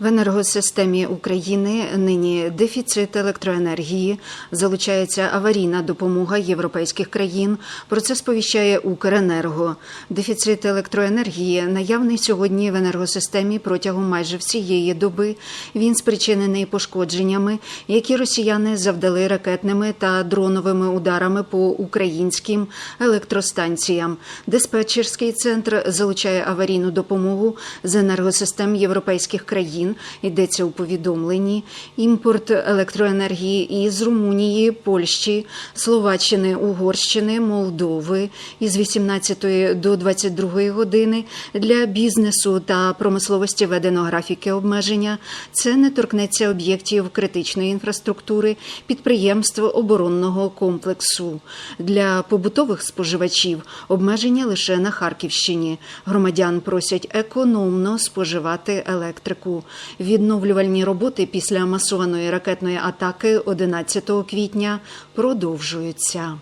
В енергосистемі України нині дефіцит електроенергії, залучається аварійна допомога європейських країн. Про це сповіщає Укренерго. Дефіцит електроенергії наявний сьогодні в енергосистемі протягом майже всієї доби. Він спричинений пошкодженнями, які росіяни завдали ракетними та дроновими ударами по українським електростанціям. Диспетчерський центр залучає аварійну допомогу з енергосистем європейських країн. Йдеться у повідомленні. Імпорт електроенергії із Румунії, Польщі, Словаччини, Угорщини, Молдови із 18 до 22 години для бізнесу та промисловості введено графіки обмеження. Це не торкнеться об'єктів критичної інфраструктури, підприємств оборонного комплексу. Для побутових споживачів обмеження лише на Харківщині. Громадян просять економно споживати електрику. Відновлювальні роботи після масованої ракетної атаки 11 квітня продовжуються.